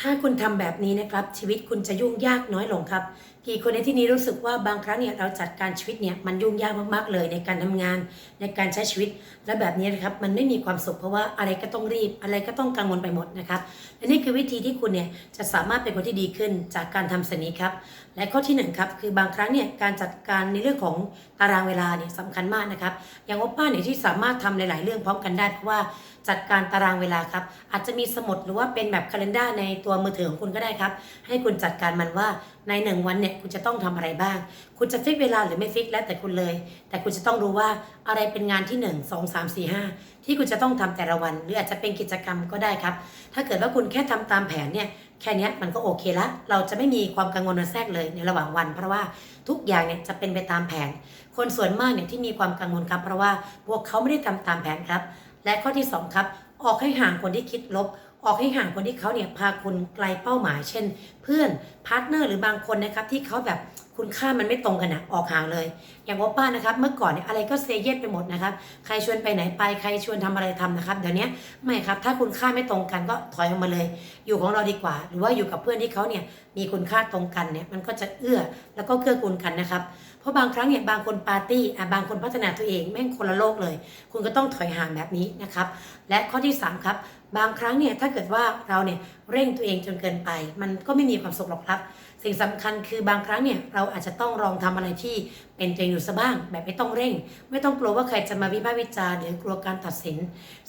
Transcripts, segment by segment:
ถ้าคุณทำแบบนี้นะครับ ชีวิตคุณจะยุ่งยากน้อยลงครับ กี่คนในที่นี้รู้สึกว่าบางครั้งเนี่ยเราจัดการชีวิตเนี่ยมันยุ่งยากมากๆเลยในการทำงานในการใช้ชีวิต และแบบนี้นะครับมันไม่มีความสุขเพราะว่าอะไรก็ต้องรีบ อะไรก็ต้องกังวลไปหมดนะครับและนี่คือวิธีที่คุณเนี่ยจะสามารถเป็นคนที่ดีขึ้นจากการทำสิ่งนี้ครับและข้อที่หนึ่งครับคือบางครั้งเนี่ยการจัดการในเรื่องของตารางเวลาเนี่ยสำคัญมากนะครับอย่างโอป้าเนี่ยที่สามารถทำหลาย ๆ เรื่องพร้อมกันได้เพราะว่าจัดการตารางเวลาครับอาจจะมีสมุดหรือว่าเป็นแบบคาล endar ในตัวมือถือของคุณก็ได้ครับ ให้คุณจัดการมันว่าในหนึ่งวันเนี่ยคุณจะต้องทำอะไรบ้าง คุณจะฟิกเวลาหรือไม่ฟิกแล้วแต่คุณเลย แต่คุณจะต้องรู้ว่าอะไรเป็นงานที่ 1 2 3 4 5 ที่คุณจะต้องทำแต่ละวัน หรืออาจจะเป็นกิจกรรมก็ได้ครับ ถ้าเกิดว่าคุณแค่ทำตามแผนเนี่ยแค่นี้มันก็โอเคละเราจะไม่มีความกังวลมาแทรกเลยในระหว่างวัน เพราะว่าทุกอย่างเนี่ยจะเป็นไปตามแผน คนส่วนมากเนี่ยที่มีความกังวลครับ เพราะว่าพวกเขาไม่ได้ทำตามแผนครับ และข้อที่สองครับ ออกให้ห่างคนที่คิดลบ ออกให้ห่างคนที่เขาเนี่ยพาคุณไกลเป้าหมาย เช่น เพื่อนพาร์ทเนอร์หรือบางคนนะครับที่เขาแบบ คุณค่ามันไม่ตรงกันนะออกห่างเลย อย่างว่าป้านะครับ เมื่อก่อนเนี่ยอะไรก็เซเยสไปหมดนะครับ ใครชวนไปไหนไปใครชวนทำอะไรทำนะครับเดี๋ยวนี้ไม่ครับ ถ้าคุณค่าไม่ตรงกันก็ถอยออกมาเลย อยู่ของเราดีกว่า หรือว่าอยู่กับเพื่อนที่เขาเนี่ยมีคุณค่าตรงกันเนี่ยมันก็จะเอื้อแล้วก็เกื้อกูลกันนะครับเพราะบางครั้งเนี่ยบางคนปาร์ตี้อะบางคนพัฒนาตัวเองแม่งคนละโลกเลย คุณก็ต้องถอยห่างแบบนี้นะครับ และข้อที่ 3 ครับ บางครั้งเนี่ยถ้าเกิดว่าเราเนี่ยเร่งตัวเองจนเกินไป มันก็ไม่มีความสุขหรอกครับ สิ่งสำคัญคือบางครั้งเนี่ยเราอาจจะต้องลองทำอะไรที่เป็นตัวเองอยู่ซะบ้าง แบบไม่ต้องเร่ง ไม่ต้องกลัวว่าใครจะมาวิพากษ์วิจารณ์หรือกลัวการตัดสิน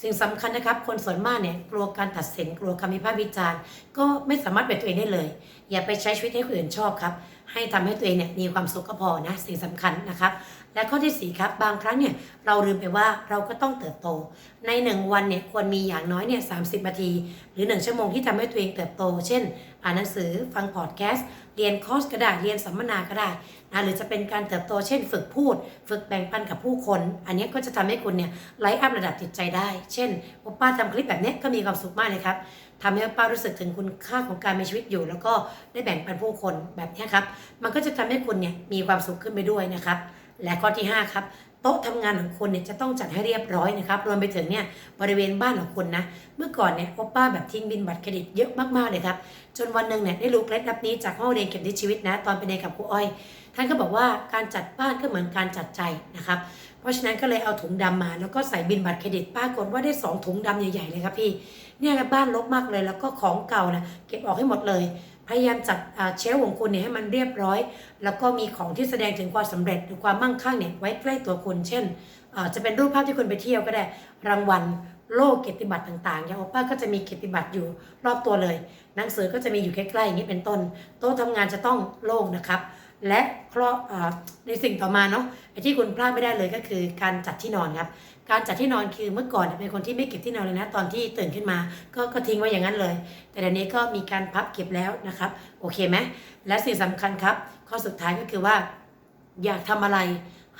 สิ่งสำคัญนะครับ คนส่วนมากเนี่ยกลัวการตัดสิน กลัวคำวิพากษ์วิจารณ์ ก็ไม่สามารถเป็นตัวเองได้เลย อย่าไปใช้ชีวิตให้คนอื่นชอบครับให้ทำให้ตัวเองเนี่ยมีความสุขก็พอนะสิ่งสำคัญนะครับ และข้อที่ 4 ครับ บางครั้งเนี่ยเราลืมไปว่าเราก็ต้องเติบโต ใน 1 วันเนี่ยควรมีอย่างน้อยเนี่ยสานาที หรือ 1 ชั่วโมงที่ทำให้ตัวเองเติบโต เช่น อ่านหนังสือฟังพอดแคสต์เรียนคอร์สก็ได้เรียนสัมมนาก็ได้นะหรือจะเป็นการเติบโตเช่น ฝึกพูด ฝึกแบ่งปันกับผู้คน อันนี้ก็จะทำให้คุณเนี่ยไลฟ์อัพระดับจิตใจได้ เช่นป้าทำคลิปแบบนี้ก็มีความสุขมากเลยครับทำให้ป้ารู้สึกถึงคุณค่าของการมีชีวิตอยู่ แล้วก็ได้แบ่งปันผู้คนแบบนี้ครับ มันก็จะทำให้คุณเนี่ยมีความสุขขึ้นไปด้วยนะครับ และข้อที่ 5 ครับโต๊ะทำงานของคุณเนี่ยจะต้องจัดให้เรียบร้อยนะครับรวมไปถึงเนี่ยบริเวณบ้านของคุณนะ เมื่อก่อนเนี่ยโอป้าแบบทิ้งบินบัตรเครดิตเยอะมากๆเลยครับ จนวันหนึ่งเนี่ยได้รู้เคล็ดลับนี้จากห้องเรียนเก็บที่ชีวิตนะ ตอนไปเรียนกับครูอ้อย ท่านก็บอกว่าการจัดบ้านก็เหมือนการจัดใจนะครับเพราะฉะนั้นก็เลยเอาถุงดำมา แล้วก็ใส่บินบัตรเครดิตปรากฏว่าได้สองถุงดำใหญ่ๆเลยครับพี่เนี่ยบ้านรกมากเลยแล้วก็ของเก่านะเก็บออกให้หมดเลย พยายามจัดเชลของคุณเนี่ยให้มันเรียบร้อย แล้วก็มีของที่แสดงถึงความสำเร็จหรือความมั่งคั่งเนี่ยไว้ใกล้ตัวคุณ เช่นจะเป็นรูปภาพที่คุณไปเที่ยวก็ได้ รางวัลโล่เกียรติบัตรต่างๆ อย่างโอป้าก็จะมีเกียรติบัตรอยู่รอบตัวเลย หนังสือก็จะมีอยู่ใกล้ๆอย่างนี้เป็นต้น โต๊ะทำงานจะต้องโล่งนะครับ และครอ่าในสิ่งต่อมาเนาะไอ้ที่คุณพลาดไม่ได้เลยก็คือการจัดที่นอนครับ การจัดที่นอนคือเมื่อก่อนเป็นคนที่ไม่เก็บที่นอนเลยนะ ตอนที่ตื่นขึ้นมาก็ก็ทิ้งไว้อย่างนั้นเลย แต่เดี๋ยวนี้ก็มีการพับเก็บแล้วนะครับ โอเคไหมและสิ่งสำคัญครับ ข้อสุดท้ายก็คือว่า อยากทำอะไร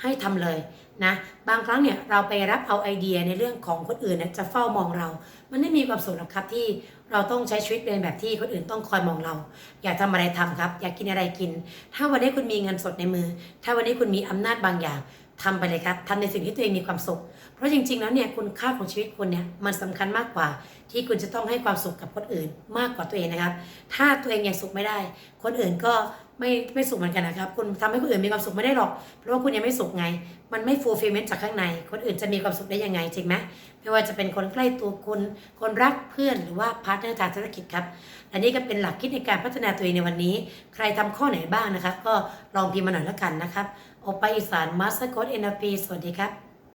ให้ทำเลยนะบางครั้งเนี่ยเราไปรับเอาไอเดียในเรื่องของคนอื่นเนี่ยจะเฝ้ามองเรา มันไม่มีความสุขหรอกครับที่เราต้องใช้ชีวิตเป็นแบบที่คนอื่นต้องคอยมองเรา อยากทำอะไรทำครับ อยากกินอะไรกิน ถ้าวันนี้คุณมีเงินสดในมือ ถ้าวันนี้คุณมีอำนาจบางอย่างทำไปเลยครับทำในสิ่งที่ตัวเองมีความสุข เพราะจริงๆ แล้วเนี่ยคุณค่าของชีวิตคุณเนี่ยมันสำคัญมากกว่า ที่คุณจะต้องให้ความสุขกับคนอื่นมากกว่าตัวเองนะครับ ถ้าตัวเองยังสุขไม่ได้ คนอื่นก็ ไม่ไม่สุขเหมือนกันนะครับคุณทำให้คนอื่นมีความสุขไม่ได้หรอก เพราะว่าคุณยังไม่สุขไง มันไม่ fulfillment จากข้างใน คนอื่นจะมีความสุขได้ยังไงจริงไหมไม่ว่าจะเป็นคนใกล้ตัวคุณคนรักเพื่อนหรือว่าพาร์ทเนอร์ทางธุรกิจครับอันนี้ก็เป็นหลักคิดในการพัฒนาตัวเองในวันนี้ ใครทำข้อไหนบ้างนะครับ ก็ลองพิมพ์มาหน่อยแล้วกันนะครับโอไปอีสานมาสเตอร์โค้ดเอ็นพีสวัสดีครับ